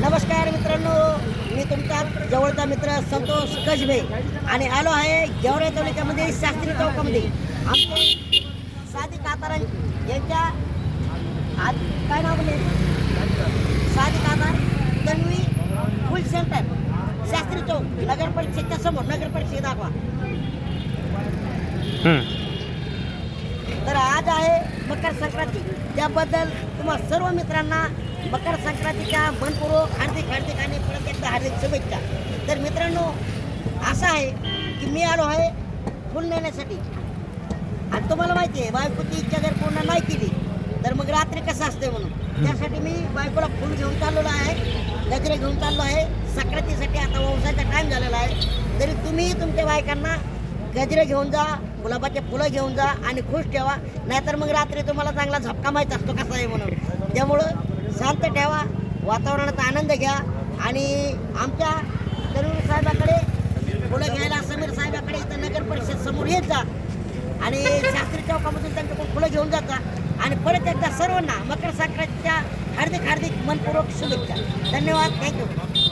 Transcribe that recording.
नमस्कार मित्रांनो मी तुमचा जवळचा मित्र संतोष कजबे आणि आलो आहे गेवरा तालुक्यामध्ये शास्त्री चौकामध्ये. आमचे साधी कातारां यांच्या आज काय नाव बोलले? साधी कातार तन्वी फुल सेंटर शास्त्री चौक नगर परिषदेच्या समोर नगर परिषद दाखवा मकर संक्रांती. त्याबद्दल तुम्हा सर्व मित्रांना मकर संक्रांतीच्या मनपूर्वक हार्दिक हार्दिक आणि परत एकदा हार्दिक शुभेच्छा. तर मित्रांनो असं आहे की मी आलो आहे फुल नेण्यासाठी. आणि तुम्हाला माहिती आहे बायकोची इच्छा जर पूर्ण नाही केली तर मग रात्री कसं असते म्हणून? त्यासाठी मी बायकोला फुल घेऊन चाललेलो आहे गजरे घेऊन चाललो आहे. संक्रांतीसाठी आता व्यवसायाचा टाईम झालेला आहे. तरी तुम्ही तुमच्या बायकांना गजरे घेऊन जा गुलाबाचे फुलं घेऊन जा आणि खुश ठेवा. नाहीतर मग रात्री तुम्हाला चांगला झपका माहीत असतो कसा आहे म्हणून. त्यामुळं शांत ठेवा वातावरणाचा आनंद घ्या आणि आमच्या तरुण साहेबाकडे फुलं घ्यायला समीर साहेबाकडे इथं नगर परिषद समोर येत जा. आणि शास्त्री चौकामधून त्यांच्याकडून फुलं घेऊन जाता आणि परत एकदा सर्वांना मकर संक्रांतीच्या हार्दिक हार्दिक मनपूर्वक शुभेच्छा. धन्यवाद. थँक्यू